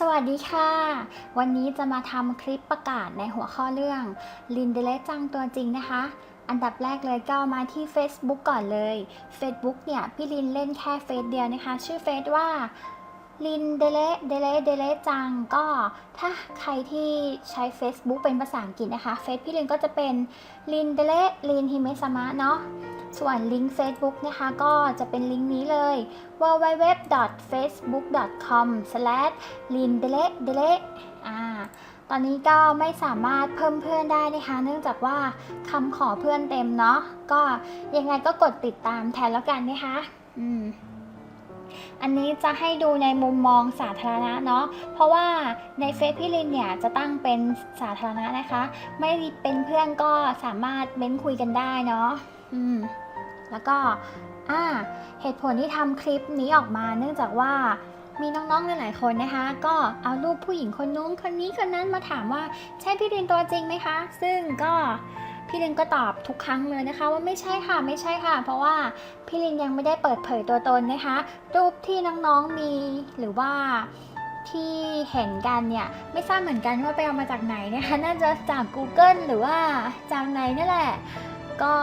สวัสดีค่ะ วันนี้จะมาทำคลิปประกาศในหัวข้อเรื่องลินเดเลจังตัวจริงนะคะ อันดับแรกเลยก็มาที่ Facebook ก่อนเลย Facebook เนี่ย พี่ลินเล่นแค่เฟซเดียวนะคะ ชื่อเฟซว่าลินเดเลเดเลเดเลจังก็ถ้าใครที่ใช้ Facebook เป็นภาษาอังกฤษนะคะ เฟซพี่ลินก็จะเป็นลินเดเลลินฮิเมซามะเนาะ ส่วนลิงก์ Facebook นะคะก็จะเป็นลิงก์นี้เลย www.facebook.com l i n d e l e d e l e อ่าตอนนี้ก็ไม่สามารถเพิ่มเพื่อนได้นะคะ เนื่องจากว่าคำขอเพื่อนเต็มเนาะก็ยังไงก็กดติดตามแทนแล้วกันนะคะอืมอันนี้จะให้ดูในมุมมองสาธารณะเนาะ เพราะว่าในเฟซพี่ลินเนี่ยจะตั้งเป็นสาธารณะนะคะ ไม่เป็นเพื่อนก็สามารถเม้นคุยกันได้เนาะ อืม แล้วก็อ่าเหตุผลที่ทำคลิปนี้ออกมา เนื่องจากว่ามีน้องๆ หลายๆ คนนะคะ ก็เอารูปผู้หญิงคนนู้นคนนี้คนนั้นมาถามว่าใช่พี่ลินตัวจริงไหมคะ ซึ่งก็พี่ลินก็ตอบทุกครั้งเลยนะคะ ว่าไม่ใช่ค่ะไม่ใช่ค่ะ เพราะว่าพี่ลินยังไม่ได้เปิดเผยตัวตนนะคะ รูปที่น้องๆมีหรือว่าที่เห็นกันเนี่ยไม่ทราบเหมือนกันว่าไปเอามาจากไหนนะคะน่าจะจาก Google หรือว่าจากไหนนั่นแหละ ก็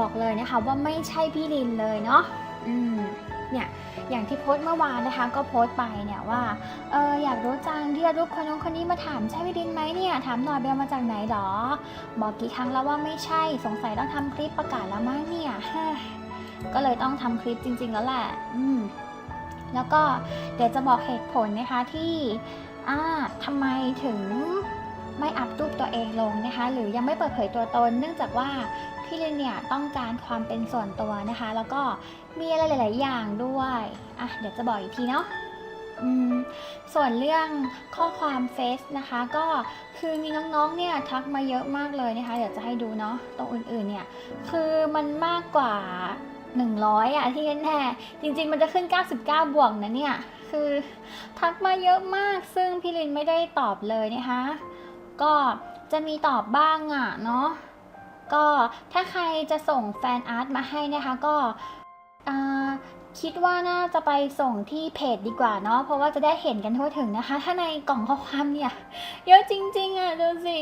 บอกเลยนะคะว่าไม่ใช่พี่ลินเลยเนาะอืมเนี่ยอย่างที่โพสต์เมื่อวานนะคะ ก็โพสต์ไปเนี่ยว่าเอออยากรู้จังที่รูปคนน้องคนนี้มาถามใช่พี่ลินไหมเนี่ยถามหน่อยเบลมาจากไหนหรอ บอกกี่ครั้งแล้วว่าไม่ใช่สงสัยต้องทำคลิปประกาศแล้วมั้งเนี่ยก็เลยต้องทำคลิปจริง ๆ แล้วแหละอืมแล้วก็เดี๋ยวจะบอกเหตุผลนะคะที่อ่าทำไมถึงไม่อัพรูปตัวเองลงนะคะ หรือยังไม่เปิดเผยตัวตน เนื่องจากว่า พี่ลินเนี่ยต้องการความเป็นส่วนตัวนะคะ แล้วก็มีอะไรหลาย ๆ อย่างด้วยอะเดี๋ยวจะบอกอีกทีเนาะส่วนเรื่องข้อความเฟซนะคะก็คือมีน้องๆเนี่ยทักมาเยอะมากเลยนะคะ เดี๋ยวจะให้ดูเนาะตรงอื่นๆเนี่ยคือมันมากกว่า 100อะที่แน่จริง ๆ มันจะขึ้น 99 บวกนะเนี่ยคือทักมาเยอะมากซึ่งพี่ลินไม่ได้ตอบเลยนะคะ ก็จะมีตอบบ้างอะเนาะ ก็ถ้าใครจะส่งแฟนอาร์ตมาให้นะคะก็คิดว่าน่าจะไปส่งที่เพจดีกว่าเนาะเพราะว่าจะได้เห็นกันทั่วถึงนะคะ ถ้าในกล่องข้อความเนี่ย เยอะจริง ๆอะดูสิ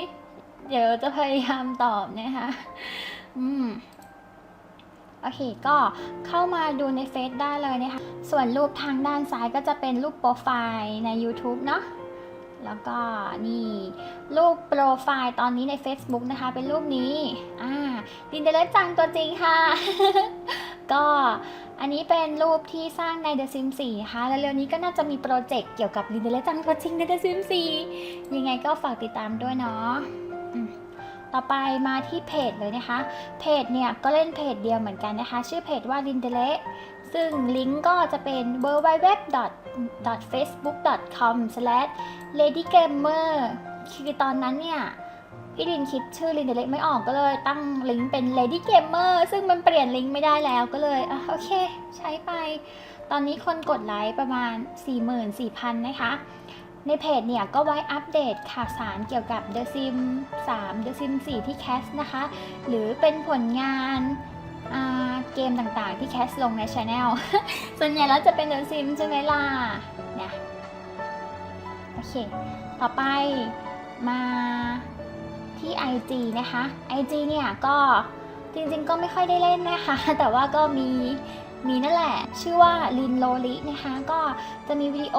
เดี๋ยวจะพยายามตอบนะคะอืมโอเคก็เข้ามาดูในเฟซได้เลยนะคะ ส่วนรูปทางด้านซ้ายก็จะเป็นรูปโปรไฟล์ใน YouTube เนาะ แล้วก็นี่รูปโปรไฟล์ตอนนี้ใน Facebook นะคะ เป็นรูปนี้อ่าดินเดเลจังตัวจริงค่ะ ก็อันนี้เป็นรูปที่สร้างใน The Sims 4นะคะแล้วเร็วนี้ก็น่าจะมีโปรเจกต์เกี่ยวกับดินเดเลจังตัวจริงใน The Sims 4ยังไงก็ฝากติดตามด้วยเนาะต่อไปมาที่เพจเลยนะคะ เพจเนี่ยก็เล่นเพจเดียวเหมือนกันนะคะ ชื่อเพจว่า l i n d e l e ซึ่งลิงก์ก็จะเป็น www. www.facebook.com/ladygamer คือตอนนั้นเนี่ยพี่ลินคิดชื่อลินเดเล็กไม่ออกก็เลยตั้งลิงก์เป็น Lady Gamer ซึ่งมันเปลี่ยนลิงก์ไม่ได้แล้วก็เลยอะโอเค ใช้ไป ตอนนี้คนกดไลค์ประมาณ 44,000 นะคะ ในเพจเนี่ยก็ไว้อัปเดตข่าวสารเกี่ยวกับ The Sims 3 The Sims 4 ที่แคสนะคะ หรือเป็นผลงาน เกมต่างๆ ที่แคสลงในช anel ส่วนใหญ่แล้วจะเป็น The Sim ใช่ไหมล่ะเนี่ยโอเค ต่อไปมาที่ IG นะคะ IG เนี่ยก็จริงๆก็ไม่ค่อยได้เล่นนะคะ แต่ว่าก็มีมีนั่นแหละ ชื่อว่าลินโลลินะคะ ก็จะมีวิดีโอ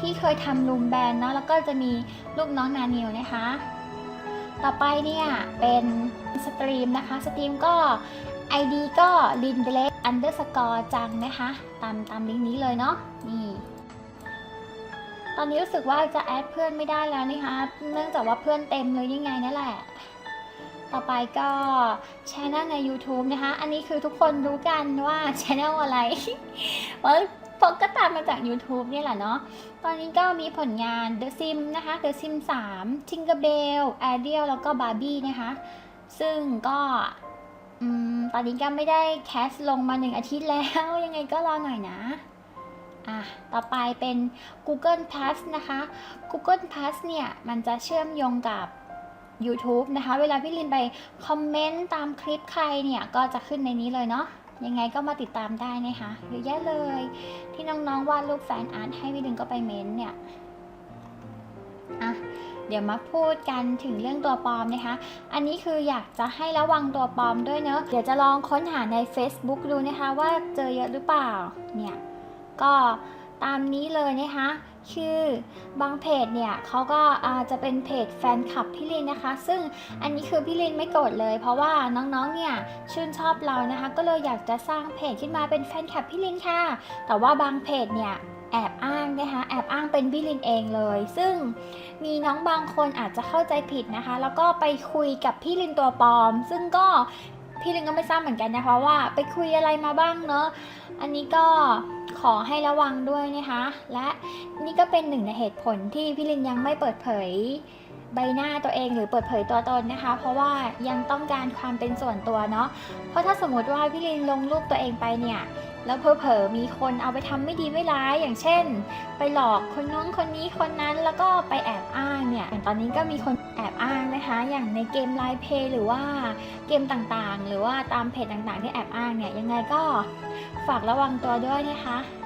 ที่เคยทำรูมแบนเนาะแล้วก็จะมีรูปน้องนานิวนะคะ ต่อไปเนี่ยเป็นสตรีมนะคะสตรีมก็ ID ก็ l i n d l e underscore จังนะคะ ตามตามลิงก์นี้เลยเนาะนี่ตอนนี้รู้สึกว่าจะแอดเพื่อนไม่ได้แล้วนะคะ เนื่องจากว่าเพื่อนเต็มเลยยังไงนั่นแหละ ต่อไปก็ช anel ใน YouTube นะคะ อันนี้คือทุกคนรู้กันว่าช anel อะไรเพรา พราะก็ตามมาจาก YouTube เนี่ยแหละเนาะ ตอนนี้ก็มีผลงาน The Sim นะคะ The Sim 3 Tinkerbell Ariel แล้วก็ Barbie นะคะ ซึ่งก็อตอนนี้ก็ไม่ได้แคสลงมาหนึ่งอาทิตย์แล้ว ยังไงก็รอหน่อยนะอะต่อไปเป็น Google Plus นะคะ Google Plus เนี่ย มันจะเชื่อมโยงกับ YouTube นะคะ เวลาพี่ลินไปคอมเมนต์ตามคลิปใครเนี่ย ก็จะขึ้นในนี้เลยเนาะ ยังไงก็มาติดตามได้นะคะเยอะแยะเลย ที่น้องๆวาดรูปแฟนอาร์ตให้พี่ลินก็ไปเม้นต์เนี่ยอะเดี๋ยวมาพูดกันถึงเรื่องตัวปลอมนะคะ อันนี้คืออยากจะให้ระวังตัวปลอมด้วยเนอะ เดี๋ยวจะลองค้นหาใน Facebook ดูนะคะ ว่าเจอเยอะหรือเปล่า เนี่ย ก็ ตามนี้เลยนะคะคือบางเพจเนี่ยเขาก็จจะเป็นเพจแฟนคลับพี่ลินนะคะ ซึ่งอันนี้คือพี่ลินไม่โกรธเลย เพราะว่าน้องๆเนี่ยชื่นชอบเรานะคะ ก็เลยอยากจะสร้างเพจขึ้นมาเป็นแฟนคลับพี่ลินค่ะ แต่ว่าบางเพจเนี่ยแอบอ้างนะคะแอบอ้างเป็นพี่ลินเองเลย ซึ่งมีน้องบางคนอาจจะเข้าใจผิดนะคะ แล้วก็ไปคุยกับพี่ลินตัวปลอม ซึ่งก็ พี่ลินก็ไม่ทราบเหมือนกันนะคะว่าไปคุยอะไรมาบ้างเนาะอันนี้ก็ขอให้ระวังด้วยนะคะ และนี่ก็เป็นหนึ่งในเหตุผลที่พี่ลินยังไม่เปิดเผยใบหน้าตัวเองหรือเปิดเผยตัวตนนะคะ เพราะว่ายังต้องการความเป็นส่วนตัวเนาะเพราะถ้าสมมติว่าพี่ลินลงรูปตัวเองไปเนี่ย แล้วเพอเพอๆมีคนเอาไปทำไม่ดีไม่ร้ายอย่างเช่น ไปหลอกคนนู้นคนนี้คนนั้นแล้วก็ไปแอบอ้างเนี่ยอย่างตอนนี้ก็มีคนแอบอ้างนะคะ อย่างในเกมไลน์เพย์หรือว่าเกมต่างๆ หรือว่าตามเพจต่างๆ ที่แอบอ้างเนี่ยยังไงก็ฝากระวังตัวด้วยนะคะ